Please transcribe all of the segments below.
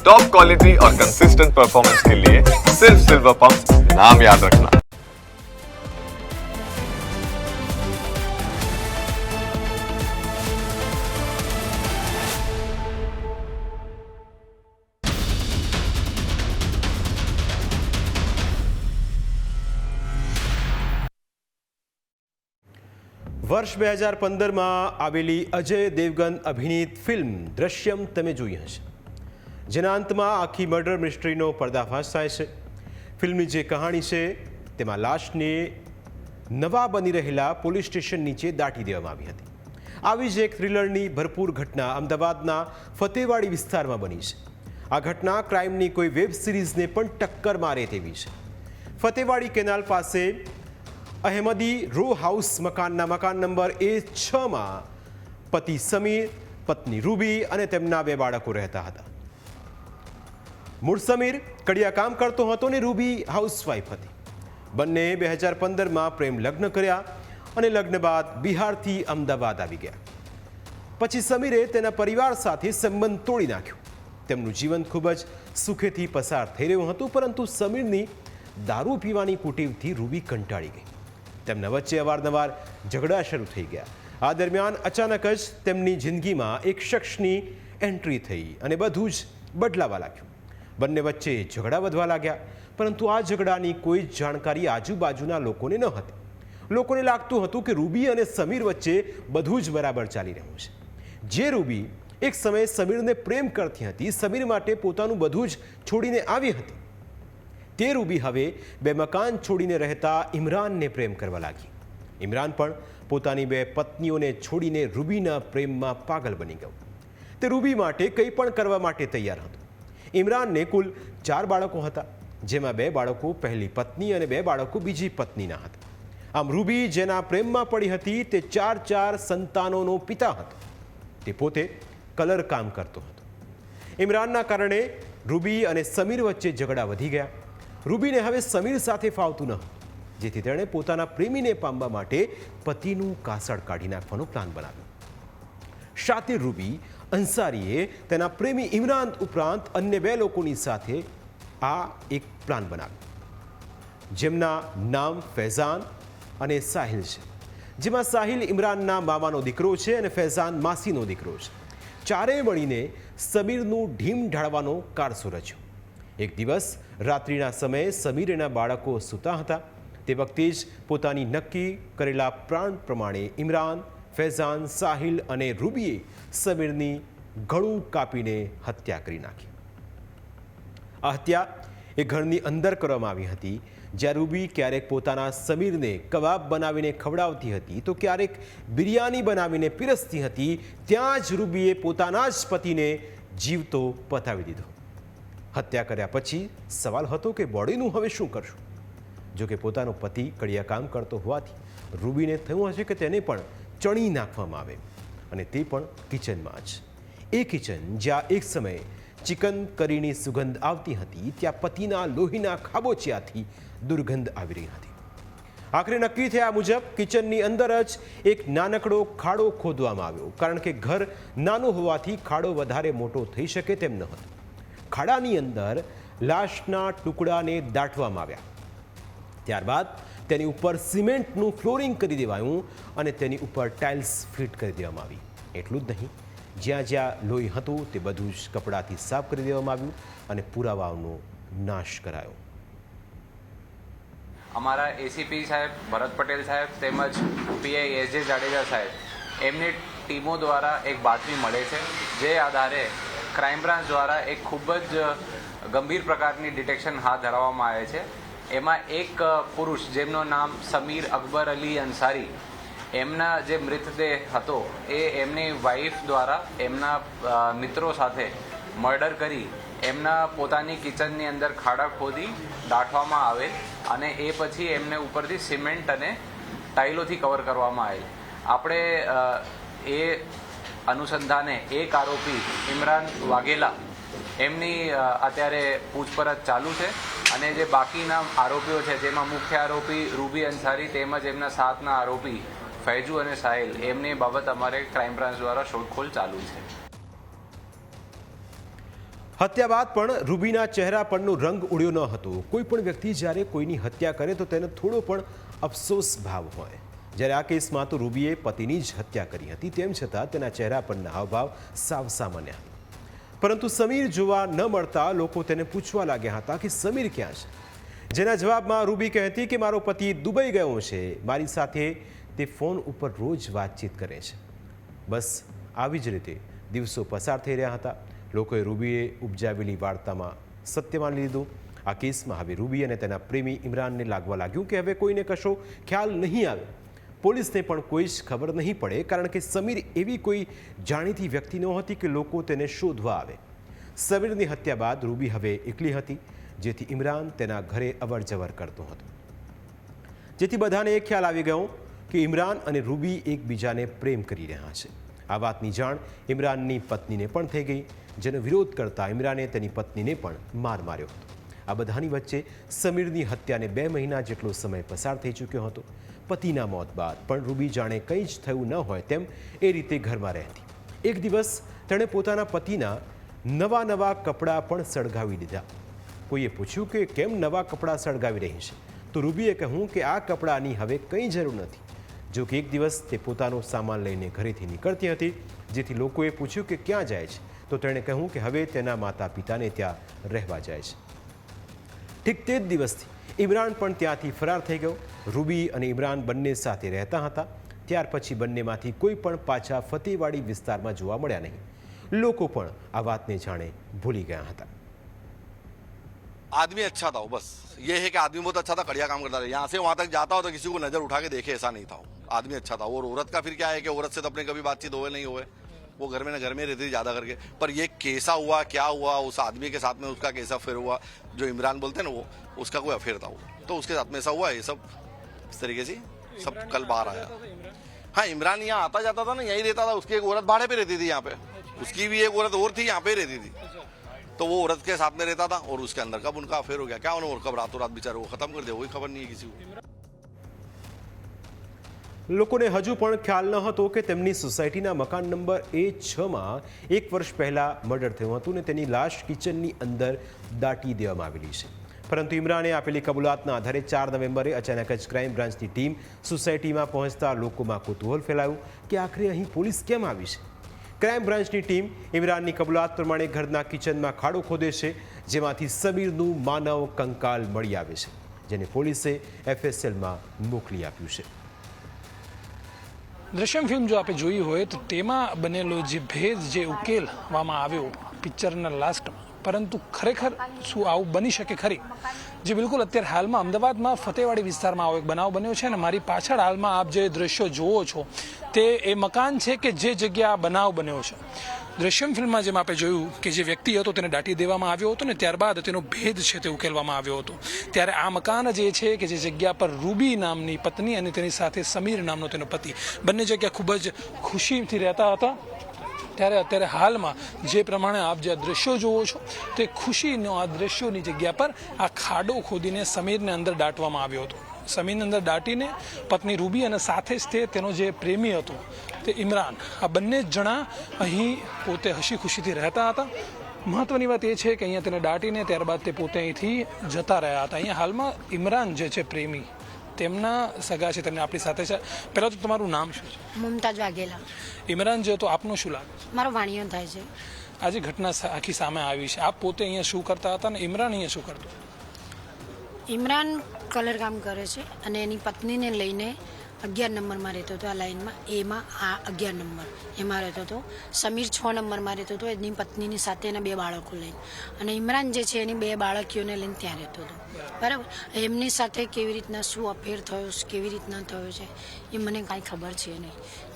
Top quality और consistent performance के लिए सिर्फ सिल्वर पंप नाम याद रखना વર્ષ બે હજાર પંદરમાં આવેલી અજય દેવગન અભિનીત ફિલ્મ દ્રશ્યમ તમે જોઈ હશે જેના અંતમાં આખી મર્ડર મિસ્ટ્રીનો પર્દાફાશ થાય છે. ફિલ્મની જે કહાણી છે, તેમાં લાશને નવા બની રહેલા પોલીસ સ્ટેશન નીચે દાટી દેવામાં આવી હતી. આવી જ એક થ્રિલરની ભરપૂર ઘટના અમદાવાદના ફતેવાડી વિસ્તારમાં બની છે. આ ઘટના ક્રાઇમની કોઈ વેબ સિરીઝને પણ ટક્કર મારે તેવી છે. ફતેવાડી કેનાલ પાસે અહેમદી રો હાઉસ મકાનના મકાન નંબર એ છમાં પતિ સમીર, પત્ની રૂબી અને તેમના બે બાળકો રહેતા હતા. મૂળ સમીર કડિયા કામ કરતો હતો ને રૂબી હાઉસવાઈફ હતી. બંને બે હજાર પંદરમાં પ્રેમ લગ્ન કર્યા અને લગ્ન બાદ બિહારથી અમદાવાદ આવી ગયા. પછી સમીરે તેના પરિવાર સાથે સંબંધ તોડી નાખ્યો. તેમનું જીવન ખૂબ જ સુખેથી પસાર થઈ રહ્યું હતું, પરંતુ સમીરની દારૂ પીવાની કુટીવથી રૂબી કંટાળી ગઈ. તેમના વચ્ચે અવારનવાર ઝઘડા શરૂ થઈ ગયા. આ દરમિયાન અચાનક જ તેમની જિંદગીમાં એક શખ્સની એન્ટ્રી થઈ અને બધું જ બદલાવા લાગ્યું. બંને વચ્ચે ઝઘડા વધવા લાગ્યા. પરંતુ આ ઝઘડાની કોઈ જ જાણકારી આજુબાજુના લોકોને ન હતી. લોકોને લાગતું હતું કે રૂબી અને સમીર વચ્ચે બધું જ બરાબર ચાલી રહ્યું છે. જે રૂબી એક સમયે સમીરને પ્રેમ કરતી હતી, સમીર માટે પોતાનું બધું જ છોડીને આવી હતી. તે રૂબી હવે બે મકાન છોડીને રહેતા ઇમરાનને પ્રેમ કરવા લાગી. ઇમરાન પણ પોતાની બે પત્નીઓને છોડીને રૂબીના પ્રેમમાં પાગલ બની ગયો. તે રૂબી માટે કંઈ પણ કરવા માટે તૈયાર હતો. ઇમરાનને કુલ ચાર બાળકો હતા, જેમાં બે બાળકો પહેલી પત્ની અને બે બાળકો બીજી પત્નીના હતા. આમ રૂબી જેના પ્રેમમાં પડી હતી, તે ચાર ચાર સંતાનોનો પિતા હતો. તે પોતે કલર કામ કરતો હતો. ઇમરાનના કારણે રૂબી અને સમીર વચ્ચે ઝઘડા વધી ગયા. રૂબીને હવે સમીર સાથે ફાવતું ન હતું, જેથી તેણે પોતાના પ્રેમીને પામવા માટે પતિનું કાસળ કાઢી નાખવાનો પ્લાન બનાવ્યો. શાતિર રૂબી અંસારીએ તેના પ્રેમી ઇમરાન ઉપરાંત અન્ય બે લોકોની સાથે આ એક પ્લાન બનાવ્યો. જેમના નામ ફૈઝાન અને સાહિલ છે. જેમાં સાહિલ ઇમરાનના મામાનો દીકરો છે અને ફૈઝાન માસીનો દીકરો છે. ચારેય મળીને સમીરનું ઢીમ ઢાળવાનો કારસો રચ્યો. એક દિવસ રાત્રિના સમયે સમીર એના બાળકો સૂતા હતા. તે વખતે જ પોતાની નક્કી કરેલા પ્રાણ પ્રમાણે ઇમરાન ફૈઝાન સાહિલ અને રૂબીએ સમીરની ગળું કાપીને હત્યા કરી નાખી. આ હત્યા એ ઘરની અંદર કરવામાં આવી હતી. જ્યાં રૂબી ક્યારેક પોતાના સમીરને કબાબ બનાવીને ખવડાવતી હતી, તો ક્યારેક બિરયાની બનાવીને પીરસતી હતી, ત્યાં જ રૂબીએ પોતાના જ પતિને જીવતો પતાવી દીધો. હત્યા કર્યા પછી સવાલ હતો કે બોડીનું હવે શું કરશું? જોકે પોતાનો પતિ કડિયા કામ કરતો હોવાથી રૂબીને થયું હશે કે તેને પણ ચણી નાખવામાં આવે અને તે પણ કિચનમાં જ. એ કિચન જ્યાં એક સમયે ચિકન કરીની સુગંધ આવતી હતી, ત્યાં પતિના લોહીના ખાબોચિયાથી દુર્ગંધ આવી રહી હતી. આખરે નક્કી થયા મુજબ કિચનની અંદર જ એક નાનકડો ખાડો ખોદવામાં આવ્યો, કારણ કે ઘર નાનું હોવાથી ખાડો વધારે મોટો થઈ શકે તેમ ન હતો. ખાડાની અંદર લાશના ટુકડાને દાટવામાં આવ્યા. ત્યારબાદ તેની ઉપર સિમેન્ટનું ફ્લોરિંગ કરી દેવાયું અને તેની ઉપર ટાઇલ્સ ફિટ કરી દેવામાં આવી. એટલું જ નહીં, જ્યાં જ્યાં લોહી હતું તે બધું જ કપડાથી સાફ કરી દેવામાં આવ્યું અને પુરાવાઓનો નાશ કરાયો. અમારા એસીપી સાહેબ, ભરત પટેલ સાહેબ તેમજ પીઆઈ એસ જે જાડેજા સાહેબ, એમની ટીમો દ્વારા એક બાતમી મળે છે, જે આધારે ક્રાઇમ બ્રાન્ચ દ્વારા એક ખૂબ જ ગંભીર પ્રકારની ડિટેક્શન હાથ ધરવામાં આવે છે. એમાં એક પુરુષ જેમનું નામ સમીર અકબર અલી અંસારી, એમના જે મૃતદેહ હતો એ એમની વાઈફ દ્વારા એમના મિત્રો સાથે મર્ડર કરી, એમના પોતાની કિચનની અંદર ખાડા ખોદી દાટવામાં આવે અને એ પછી એમને ઉપરથી સિમેન્ટ અને ટાઇલોથી કવર કરવામાં આવે આપણે એ અનુસંધાને એક આરોપી ઇમરાન વાઘેલા એમની અત્યારે પૂછપરછ ચાલુ છે. અને જે બાકીના આરોપીઓ છે, જેમાં મુખ્ય આરોપી રૂબી અંસારી તેમજ એમના સાતના આરોપી ફૈજુ અને સાહિલ, એમની બાબત અમારે ક્રાઇમ બ્રાન્ચ દ્વારા શોધખોળ ચાલુ છે. હત્યા બાદ પણ રૂબીના ચહેરા પરનો રંગ ઉડ્યો ન હતો. કોઈ પણ વ્યક્તિ જ્યારે કોઈની હત્યા કરે તો તેને થોડો પણ અફસોસ ભાવ હોય. જ્યારે આ કેસમાં તો રૂબીએ પતિની જ હત્યા કરી હતી, તેમ છતાં તેના ચહેરા પરના હાવભાવ સાવ સામાન્ય હતા. પરંતુ સમીર જોવા ન મળતા લોકો તેને પૂછવા લાગ્યા હતા કે સમીર ક્યાં છે? જેના જવાબમાં રૂબી કહેતી કે, મારો પતિ દુબઈ ગયો છે. મારી સાથે તે ફોન ઉપર રોજ વાતચીત કરે છે. બસ આવી જ રીતે દિવસો પસાર થઈ રહ્યા હતા. લોકોએ રૂબીએ ઉપજાવેલી વાર્તામાં સત્ય માની લીધું. આ કેસમાં હવે રૂબી અને તેના પ્રેમી ઇમરાનને લાગવા લાગ્યું કે હવે કોઈને કશો ખ્યાલ નહીં આવે. પોલીસને પણ કોઈ જ ખબર નહીં પડે, કારણ કે સમીર એવી કોઈ જાણીતી વ્યક્તિ નહોતી કે લોકો તેને શોધવા આવે. સમીરની હત્યા બાદ રૂબી હવે એકલી હતી, જેથી ઇમરાન તેના ઘરે અવર જવર કરતો હતો. જેથી બધાને એ ખ્યાલ આવી ગયો કે ઇમરાન અને રૂબી એકબીજાને પ્રેમ કરી રહ્યા છે. આ વાતની જાણ ઇમરાનની પત્નીને પણ થઈ ગઈ, જેનો વિરોધ કરતા ઇમરાને તેની પત્નીને પણ માર માર્યો હતો. આ બધાની વચ્ચે સમીરની હત્યાને બે મહિના જેટલો સમય પસાર થઈ ચૂક્યો હતો. પતિના મોત બાદ. પણ રૂબી જાણે કંઈ જ થયું ન હોય તેમ એ રીતે ઘરમાં રહેતી. એક દિવસ તેણે પોતાના પતિના નવા નવા કપડાં પણ સળગાવી દીધા. કોઈએ પૂછ્યું કે કેમ નવા કપડાં સળગાવી રહી છે? તો રૂબીએ કહ્યું કે આ કપડાંની હવે કંઈ જરૂર નથી. જો કે એક દિવસ તે પોતાનો સામાન લઈને ઘરેથી નીકળતી હતી, જેથી લોકોએ પૂછ્યું કે ક્યાં જાય છે? તો તેણે કહ્યું કે હવે તેના માતા પિતાને ત્યાં રહેવા જાય છે. ઠીક તે જ દિવસથી ઇમરાન પણ ત્યાંથી ફરાર થઈ ગયો રૂબી અને ઇમરાન બંને સાથે રહેતા હતા ત્યાર પછી બંનેમાંથી કોઈ પણ પાછા ફતેવાડી વિસ્તારમાં જોવા મળ્યા નહીં લોકો પણ આ વાતને જાણે ભૂલી ગયા હતા आदमी अच्छा था वो बस ये है कि आदमी बहुत अच्छा था बढ़िया काम करता था यहाँ से वहां तक जाता हो तो किसी को नजर उठा के देखे ऐसा नहीं था वो आदमी अच्छा था और औरत का फिर क्या है कि औरत से तो अपने कभी बातचीत हुए नहीं हुए वो घर में न घर में रहती थी ज़्यादा करके। पर ये कैसा हुआ क्या हुआ उस आदमी के साथ में उसका कैसा अफेयर हुआ जो इमरान बोलते हैं ना वो उसका कोई अफेयर था वो। तो उसके साथ में ऐसा हुआ ये सब इस तरीके से सब कल बाहर आया। हाँ इमरान यहाँ आता जाता था ना यही रहता था उसकी एक औरत भाड़े पे रहती थी यहाँ पे। उसकी भी एक औरत और थी यहाँ पे रहती थी। तो वो औरत के साथ में रहता था और उसके अंदर कब उनका अफेयर हो गया क्या उन्होंने और कब रातों रात बेचारे वो खत्म कर दिया वही खबर नहीं है किसी को। લોકોને હજુ પણ ખ્યાલ ન હતો કે તેમની સોસાયટીના મકાન નંબર એ છમાં એક વર્ષ પહેલાં મર્ડર થયું હતું ને તેની લાશ કિચનની અંદર દાટી દેવામાં આવેલી છે. પરંતુ ઇમરાને આપેલી કબૂલાતના આધારે ચાર નવેમ્બરે અચાનક જ ક્રાઇમ બ્રાન્ચની ટીમ સોસાયટીમાં પહોંચતા લોકોમાં કુતૂહલ ફેલાયું કે આખરે અહીં પોલીસ કેમ આવી છે? ક્રાઇમ બ્રાન્ચની ટીમ ઇમરાનની કબૂલાત પ્રમાણે ઘરના કિચનમાં ખાડો ખોદે છે, જેમાંથી સમીરનું માનવ કંકાલ મળી આવે છે, જેને પોલીસે એફએસએલમાં મોકલી આપ્યું છે. દ્રશ્યમ ફિલ્મ જો આપણે જોઈ હોય તો તેમાં બનેલો જે ભેદ, જે ઉકેલવામાં આવ્યો પિક્ચરના લાસ્ટમાં પરંતુ ખરેખર શું આવું બની શકે ખરી? જે બિલકુલ અત્યારે હાલમાં અમદાવાદમાં ફતેવાડી વિસ્તારમાં આવો એક બનાવ બન્યો છે અને મારી પાછળ હાલમાં આપ જે દ્રશ્યો જુઓ છો, તે એ મકાન છે કે જે જગ્યા બનાવ બન્યો છે. દ્રશ્યમ ફિલ્મમાં જેમ આપણે જોયું કે જે વ્યક્તિ હતો તેને દાટી દેવામાં આવ્યો હતો ને ત્યારબાદ તેનો ભેદ છે તે ઉકેલવામાં આવ્યો હતો. ત્યારે આ મકાન જે છે કે જે જગ્યા પર રૂબી નામની પત્ની અને તેની સાથે સમીર નામનો તેનો પતિ બંને જગ્યા ખૂબ જ ખુશીથી રહેતા હતા. ત્યારે અત્યારે હાલમાં જે પ્રમાણે આપ જે આ દ્રશ્યો જુઓ છો, તે ખુશીનો આ દ્રશ્યોની જગ્યા પર આ ખાડો ખોદીને સમીરને અંદર દાટવામાં આવ્યો હતો. સમીરને અંદર દાટીને પત્ની રૂબી અને સાથે જ તે તેનો જે પ્રેમી હતો તે ઇમરાન. આ બંને જણા અહીં પોતે હસી ખુશીથી રહેતા હતા. મહત્વની વાત એ છે કે અહીંયા તેને દાટીને ત્યારબાદ તે પોતે અહીંથી જતા રહ્યા હતા. અહીંયા હાલમાં ઇમરાન જે છે પ્રેમી તેમના સગા છે તેમને આપણી સાથે છે. પહેલાં તો તમારું નામ શું છે? મુમતાજ વાઘેલા. ઇમરાન જે તો આપનું શું લાગે? છે મારો વાણિયો થાય છે. આજે ઘટના આખી સામે આવી છે. આપ પોતે અહીંયા શું કરતા હતા અને ઇમરાન અહીંયા શું કરતો? ઇમરાન કલર કામ કરે છે અને એની પત્નીને લઈને અગિયાર નંબરમાં રહેતો હતો આ લાઇનમાં. એમાં આ અગિયાર નંબર. એમાં રહેતો હતો. સમીર છ નંબરમાં રહેતો હતો. એની પત્નીની સાથે એના બે બાળકો લઈને. અને ઇમરાન જે છે, એની બે બાળકીઓને લઈને ત્યાં રહેતો હતો. બરાબર? એમની સાથે કેવી રીતના શું અફેર થયો, કેવી રીતના થયો છે, એ મને કાંઈ ખબર છે નહીં.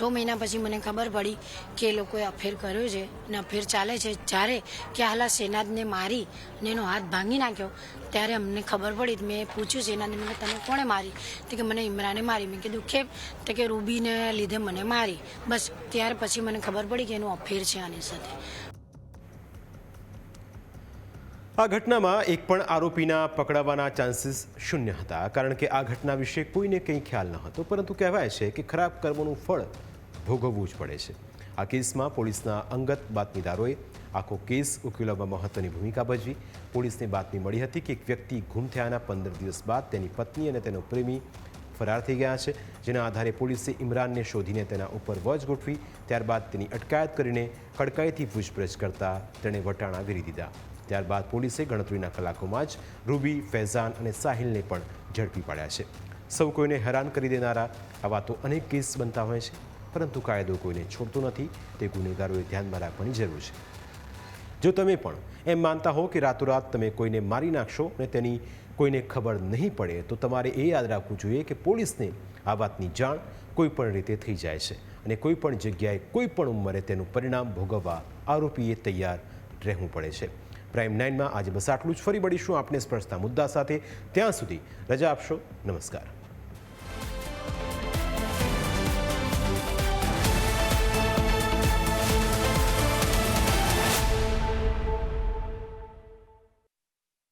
છ મહિના પછી મને ખબર પડી કે એ લોકોએ અફેર કર્યો છે અને અફેર ચાલે છે. જ્યારે કે હાલા સેનાદને મારી અને એનો હાથ ભાંગી નાખ્યો ત્યારે અમને ખબર પડી મેં પૂછ્યું છે એના મેં તમે કોણે મારી? તો કે, મને ઇમરાને મારી. મેં કીધું કેમ તો કે, રૂબીને લીધે મને મારી. બસ, ત્યાર પછી મને ખબર પડી કે એનું અફેર છે આની સાથે. આ ઘટનામાં એક પણ આરોપીના પકડાવાના ચાન્સીસ શૂન્ય હતા. કારણ કે આ ઘટના વિશે કોઈને કંઈ ખ્યાલ ન હતો, પરંતુ કહેવાય છે કે ખરાબ કર્મોનું ફળ ભોગવવું જ પડે છે. આ કેસમાં પોલીસના અંગત બાતમીદારોએ આખો કેસ ઉકેલવામાં મહત્વની ભૂમિકા ભજવી પોલીસને બાતમી મળી હતી કે એક વ્યક્તિ ગુમ થયાના પંદર દિવસ બાદ તેની પત્ની અને તેનો પ્રેમી ફરાર થઈ ગયા છે. જેના આધારે પોલીસે ઇમરાનને શોધીને તેના ઉપર વજ ગોઠવી, ત્યારબાદ તેની અટકાયત કરીને કડકાઈથી પૂછપરછ કરતા તેણે વટાણા વેરી દીધા. ત્યારબાદ પોલીસે ગણતરીના કલાકોમાં જ રૂબી, ફૈઝાન અને સાહિલને પણ ઝડપી પાડ્યા છે. સૌ કોઈને હેરાન કરી દેનારા આવા તો અનેક કેસ બનતા હોય છે, પરંતુ કાયદો કોઈને છોડતો નથી. તે ગુનેગારોએ ધ્યાનમાં રાખવાની જરૂર છે. જો તમે પણ એમ માનતા હો કે રાતોરાત તમે કોઈને મારી નાખશો અને તેની કોઈને ખબર નહીં પડે, તો તમારે એ યાદ રાખવું જોઈએ કે પોલીસને આ વાતની જાણ કોઈ પણ રીતે થઈ જાય છે અને કોઈ પણ જગ્યાએ કોઈ પણ ઉંમરે તેનું પરિણામ ભોગવવા આરોપીએ તૈયાર રહેવું પડે છે. પ્રાઇમ નાઇનમાં આજે બસ આટલું જ. ફરી મળીશું આપને સ્પર્શતા મુદ્દા સાથે. ત્યાં સુધી રજા આપશો. નમસ્કાર.